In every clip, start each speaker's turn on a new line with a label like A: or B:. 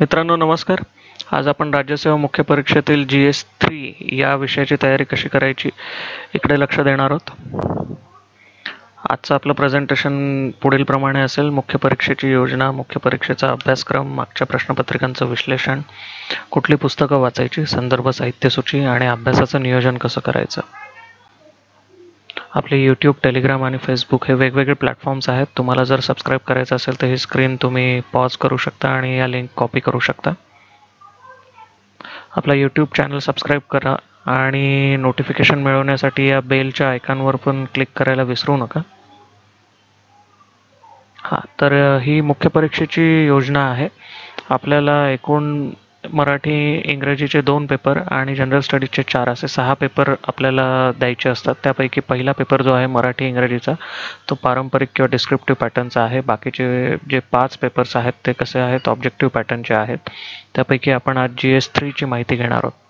A: मित्रांनो नमस्कार. आज आपण राज्यसेवा मुख्य परीक्षेतील जी एस थ्री या विषयाची तयारी कशी करायची इकडे लक्ष देणार आहोत. आजचं आपलं प्रेझेंटेशन पुढील प्रमाणे असेल. मुख्य परीक्षेची योजना मुख्य परीक्षेचा अभ्यासक्रम मागच्या प्रश्नपत्रिकांचं विश्लेषण कुठली पुस्तकं वाचायची संदर्भ साहित्यसूची आणि अभ्यासाचं नियोजन कसं करायचं. आपले यूट्यूब टेलिग्राम आणि फेसबुक हे वेगवेगळे प्लॅटफॉर्म्स आहेत. तुम्हाला जर सबस्क्राईब करायचं असेल तर ही स्क्रीन तुम्ही पॉज करू शकता आणि या लिंक कॉपी करू शकता. आपला यूट्यूब चॅनल सबस्क्राईब करा आणि नोटिफिकेशन मिळवण्यासाठी या बेलच्या आयकॉनवर पण क्लिक करायला विसरू नका. हां तर ही मुख्य परीक्षेची योजना आहे. आपल्याला एकूण मराठी इंग्रजीचे दोन पेपर आणि जनरल स्टडीजचे चार असे सहा पेपर आपल्याला द्यायचे असतात. त्यापैकी पहिला पेपर जो आहे मराठी इंग्रजीचा तो पारंपरिक किंवा डिस्क्रिप्टिव्ह पॅटर्नचा आहे. बाकीचे जे पाच पेपर्स आहेत ते कसे आहेत ऑब्जेक्टिव्ह पॅटर्नचे आहेत. त्यापैकी आपण आज जी एस थ्रीची माहिती घेणार आहोत.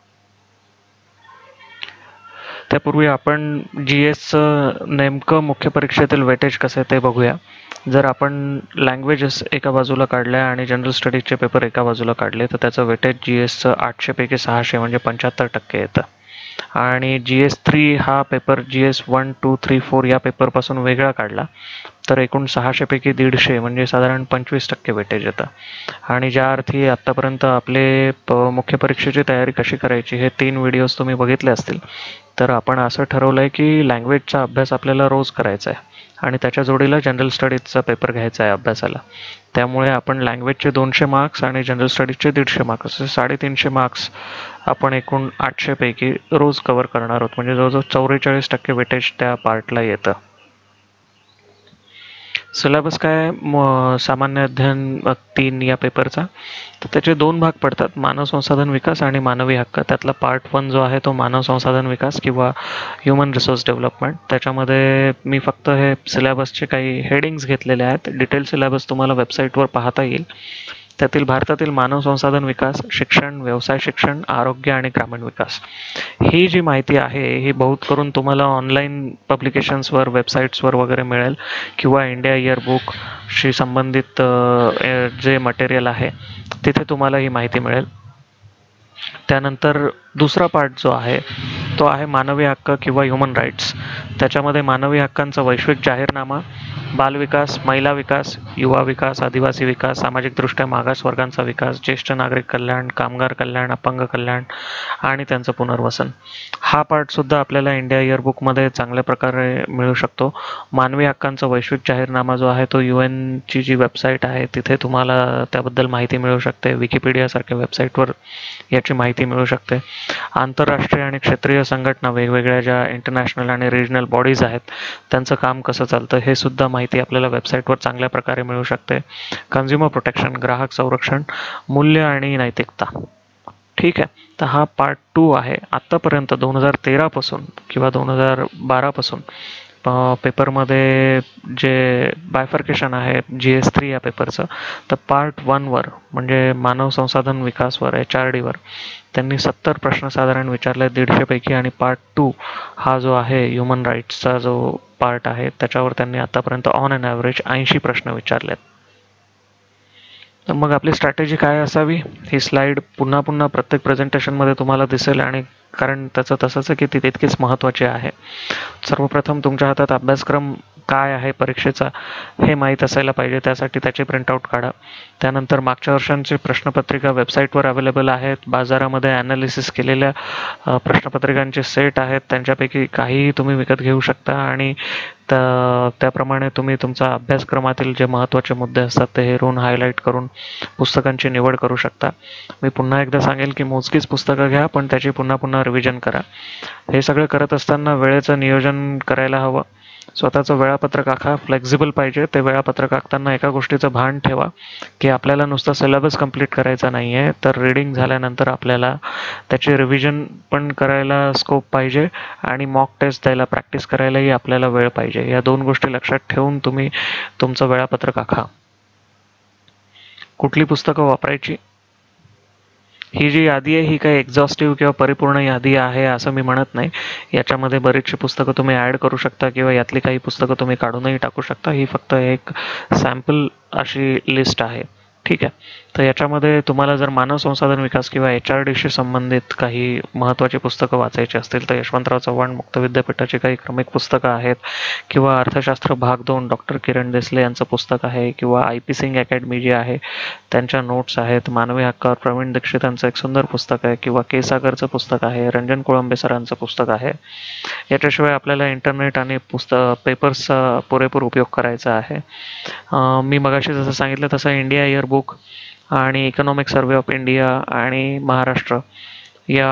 A: त्यापूर्वी आपण जी एसचं नेमकं मुख्य परीक्षेतील वेटेज कसं आहे ते बघूया. जर आपण लँग्वेजेस एका बाजूला काढल्या आणि जनरल स्टडीजचे पेपर एका बाजूला काढले तर त्याचं वेटेज जी एसचं आठशेपैकी सहाशे म्हणजे पंच्याहत्तर टक्के येतं. आणि जी एस थ्री हा paper G S one two three four या पेपरपासून वेगळा काढला. तर एकूण सहाशेपैकी दीडशे म्हणजे साधारण पंचवीस टक्के वेटेज येतं. आणि ज्या अर्थी आत्तापर्यंत आपले प मुख्य परीक्षेची तयारी कशी करायची हे तीन व्हिडिओज तुम्ही बघितले असतील. तर आपण असं ठरवलं आहे की लँग्वेजचा अभ्यास आपल्याला रोज करायचा आहे. आणि त्याच्या जोडीला जनरल स्टडीजचा पेपर घ्यायचा आहे अभ्यासाला. त्यामुळे आपण लँग्वेजचे दोनशे मार्क्स आणि जनरल स्टडीजचे दीडशे मार्क्स असे साडेतीनशे मार्क्स आपण एकूण आठशेपैकी रोज कवर करणार आहोत. म्हणजे जवळजवळ चौवेचाळीस टक्के वेटेज त्या पार्टला येतं. सिलेबस काय म सामान्य अध्ययन तीन या पेपरचा तर त्याचे दोन भाग पडतात मानव संसाधन विकास आणि मानवी हक्क. त्यातला पार्ट वन जो आहे तो मानव संसाधन विकास किंवा ह्युमन रिसोर्स डेव्हलपमेंट त्याच्यामध्ये मी फक्त हे सिलेबसचे काही हेडिंग्स घेतलेले आहेत. डिटेल सिलेबस तुम्हाला वेबसाईटवर पाहता येईल. त्यातील भारतातील मानव संसाधन विकास शिक्षण व्यवसाय शिक्षण आरोग्य आणि ग्रामीण विकास. ही जी माहिती आहे ही बहुत करून तुम्हाला ऑनलाईन पब्लिकेशन्सवर वेबसाईट्सवर वगैरे मिळेल किंवा इंडिया इयरबुकशी संबंधित जे मटेरियल आहे तिथे तुम्हाला ही माहिती मिळेल. त्यानंतर दुसरा पार्ट जो आहे तो आहे मानवी हक्क किंवा ह्युमन राईट्स त्याच्यामध्ये मानवी हक्कांचा वैश्विक जाहीरनामा बालविकास महिला विकास युवा विकास आदिवासी विकास सामाजिकदृष्ट्या मागास वर्गांचा विकास ज्येष्ठ नागरिक कल्याण कामगार कल्याण अपंग कल्याण आणि त्यांचं पुनर्वसन. हा पार्टसुद्धा आपल्याला इंडिया इयरबुकमध्ये चांगल्या प्रकारे मिळू शकतो. मानवी हक्कांचा वैश्विक जाहीरनामा जो आहे तो यू एनची जी वेबसाईट आहे तिथे तुम्हाला त्याबद्दल माहिती मिळू शकते. विकिपीडियासारख्या वेबसाईटवर याची माहिती मिळू शकते. आंतरराष्ट्रीय आणि क्षेत्रीय संघटना वेगवेगळ्या ज्या इंटरनॅशनल आणि रिजनल बॉडीज आहेत त्यांचं काम कसं चालतं हे सुद्धा माहिती आपल्याला वेबसाईटवर चांगल्या प्रकारे मिळू शकते. कन्झ्युमर प्रोटेक्शन ग्राहक संरक्षण मूल्य आणि नैतिकता. ठीक आहे. तर हा पार्ट टू आहे. आत्तापर्यंत दोन हजार तेरापासून किंवा दोन हजार बारापासून पेपरमध्ये जे बायफर्केशन आहे जी एस थ्री या पेपरचं तर पार्ट वनवर म्हणजे मानव संसाधन विकासवर एच आर डीवर त्यांनी सत्तर प्रश्न साधारण विचारले दीडशेपैकी आणि पार्ट टू हा जो आहे ह्युमन राईट्सचा जो पार्ट आहे त्याच्यावर त्यांनी आतापर्यंत ऑन अँड ॲव्हरेज ऐंशी प्रश्न विचारलेत. तर मग आपली स्ट्रॅटेजी काय असावी? ही स्लाईड पुन्हा पुन्हा प्रत्येक प्रेझेंटेशनमध्ये तुम्हाला दिसेल आणि कारण त्याचं तसंच आहे की ती तितकीच महत्त्वाची आहे. सर्वप्रथम तुमच्या हातात अभ्यासक्रम काय आहे परीक्षेचा हे माहीत असायला पाहिजे. त्यासाठी त्याचे प्रिंटआउट काढा. त्यानंतर मागच्या वर्षांची प्रश्नपत्रिका वेबसाईटवर अवेलेबल आहेत. बाजारामध्ये ॲनालिसिस केलेल्या प्रश्नपत्रिकांचे सेट आहेत. त्यांच्यापैकी काहीही तुम्ही विकत घेऊ शकता आणि त्या त्याप्रमाणे तुम्ही तुमचा अभ्यासक्रमातील जे महत्त्वाचे मुद्दे असतात ते हेरून हायलाईट करून पुस्तकांची निवड करू शकता. मी पुन्हा एकदा सांगेल की मोजकीच पुस्तकं घ्या पण त्याची पुन्हा पुन्हा रिव्हिजन करा. हे सगळं करत असताना वेळेचं नियोजन करायला हवं. स्वतःचं वेळापत्रक आखा फ्लेक्झिबल पाहिजे. ते वेळापत्रक आखताना एका गोष्टीचं भान ठेवा की आपल्याला नुसतं सिलेबस कंप्लीट करायचा नाही आहे तर रीडिंग झाल्यानंतर आपल्याला त्याचे रिव्हिजन पण करायला स्कोप पाहिजे आणि मॉक टेस्ट द्यायला प्रॅक्टिस करायलाही आपल्याला वेळ पाहिजे. या दोन गोष्टी लक्षात ठेवून तुम्ही तुमचं वेळापत्रक आखा. कुठली पुस्तकं वापरायची? ही जी यादी आहे ही काही एक्झॉस्टिव्ह किंवा परिपूर्ण यादी आहे असं मी म्हणत नाही. याच्यामध्ये बरीचशी पुस्तकं तुम्ही ॲड करू शकता किंवा यातली काही पुस्तकं तुम्ही काढूनही टाकू शकता. ही फक्त एक सॅम्पल अशी लिस्ट आहे. ठीक आहे? तर याच्यामध्ये तुम्हाला जर मानव संसाधन विकास किंवा एच आर डीशी संबंधित काही महत्त्वाची पुस्तकं वाचायची असतील तर यशवंतराव चव्हाण मुक्त विद्यापीठाची काही क्रमिक पुस्तकं आहेत किंवा अर्थशास्त्र भाग दोन डॉक्टर किरण देसले यांचं पुस्तक आहे किंवा आय पी सिंग अकॅडमी जी आहे त्यांच्या नोट्स आहेत. मानवी हक्कावर प्रवीण दीक्षित यांचं एक सुंदर पुस्तक आहे किंवा के सागरचं पुस्तक आहे रंजन कोळंबे सरांचं पुस्तक आहे. याच्याशिवाय आपल्याला इंटरनेट आणि पुस्तक पेपर्सचा पुरेपूर उपयोग करायचा आहे. मी मगाशी जसं सांगितलं तसं इंडिया इयर बुक आणि इकॉनॉमिक सर्वे ऑफ इंडिया आणि महाराष्ट्र या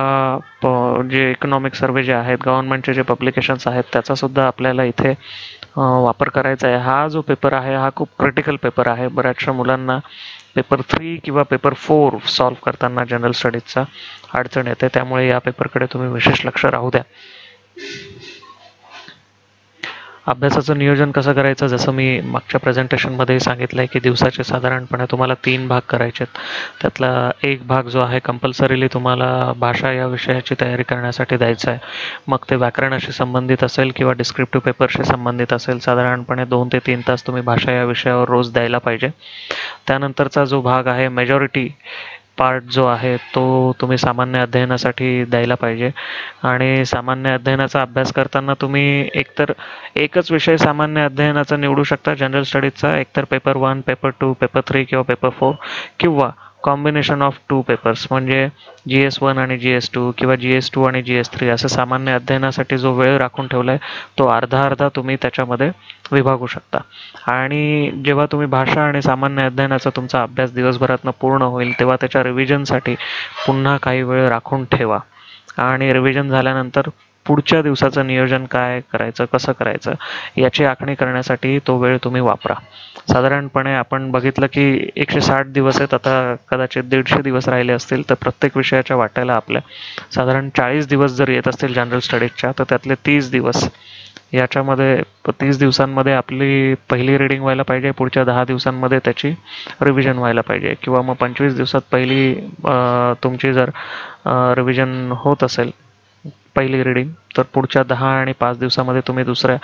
A: प जे इकॉनॉमिक सर्वे जे आहेत गव्हर्नमेंटचे जे पब्लिकेशन्स आहेत त्याचासुद्धा आपल्याला इथे वापर करायचा आहे. हा जो पेपर आहे हा खूप क्रिटिकल पेपर आहे. बऱ्याचशा मुलांना पेपर थ्री किंवा पेपर फोर सॉल्व करताना जनरल स्टडीजचा अडचण येते. त्यामुळे या पेपरकडे तुम्ही विशेष लक्ष राहू द्या. अभ्यासाचं नियोजन कसं करायचं? जसं मी मागच्या प्रेझेंटेशनमध्ये सांगितलं आहे की दिवसाचे साधारणपणे तुम्हाला तीन भाग करायचे आहेत. त्यातला एक भाग जो आहे कंपल्सरीली तुम्हाला भाषा या विषयाची तयारी करण्यासाठी द्यायचा आहे. मग ते व्याकरणाशी संबंधित असेल किंवा डिस्क्रिप्टिव्ह पेपरशी संबंधित असेल साधारणपणे दोन ते तीन तास तुम्ही भाषा या विषयावर रोज द्यायला पाहिजे. त्यानंतरचा जो भाग आहे मेजॉरिटी पार्ट जो आहे तो तुम्ही सामान्य अध्ययनासाठी द्यायला पाहिजे. आणि सामान्य अध्ययनाचा अभ्यास करताना तुम्ही एकतर एकच विषय सामान्य अध्ययनाचा निवडू शकता जनरल स्टडीजचा एकतर paper one paper two paper three किंवा पेपर फोर किंवा कॉम्बिनेशन ऑफ टू पेपर्स म्हणजे जी एस वन आणि जी एस टू किंवा जी एस टू आणि जी एस थ्री असं सामान्य अध्ययनासाठी जो वेळ राखून ठेवला आहे तो अर्धा अर्धा तुम्ही त्याच्यामध्ये विभागू शकता. आणि जेव्हा तुम्ही भाषा आणि सामान्य अध्ययनाचा तुमचा अभ्यास दिवसभरातनं पूर्ण होईल तेव्हा त्याच्या रिव्हिजनसाठी पुन्हा काही वेळ राखून ठेवा. आणि रिव्हिजन झाल्यानंतर पुढच्या दिवसाचं नियोजन काय करायचं कसं करायचं याची आखणी करण्यासाठी तो वेळ तुम्ही वापरा. साधारणपणे आपण बघितलं की एकशे साठ दिवस आहेत आता कदाचित दीडशे दिवस राहिले असतील तर प्रत्येक विषयाच्या वाट्याला आपल्या साधारण चाळीस दिवस जर येत असतील जनरल स्टडीजच्या तर त्यातले तीस दिवस याच्यामध्ये तीस दिवसांमध्ये आपली पहिली रिडिंग व्हायला पाहिजे पुढच्या दहा दिवसांमध्ये त्याची रिव्हिजन व्हायला पाहिजे. किंवा मग पंचवीस दिवसात पहिली तुमची जर रिव्हिजन होत असेल पहिली रीडिंग तर पुढच्या दहा आणि पाच दिवसामध्ये तुम्ही दुसऱ्या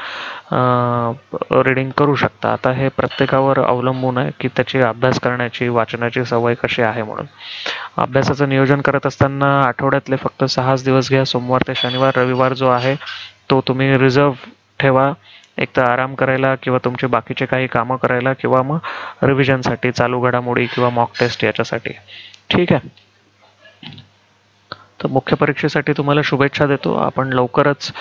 A: रीडिंग करू शकता. आता हे प्रत्येकावर अवलंबून आहे की त्याची अभ्यास करण्याची वाचनाची सवय कशी आहे म्हणून. अभ्यासाचं नियोजन करत असताना आठवड्यातले फक्त सहाच दिवस घ्या. सोमवार ते शनिवार रविवार जो आहे तो तुम्ही रिझर्व ठेवा. एक तर आराम करायला किंवा तुमचे बाकीचे काही कामं करायला किंवा मग रिव्हिजनसाठी चालू घडामोडी किंवा मॉक टेस्ट याच्यासाठी. ठीक आहे? तर मुख्य परीक्षेसाठी तुम्हाला शुभेच्छा देतो. आपण लवकरच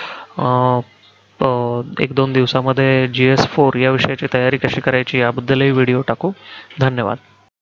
A: एक दोन दिवसामध्ये जी एस फोर या विषयाची तयारी कशी करायची याबद्दलही व्हिडिओ टाकू. धन्यवाद.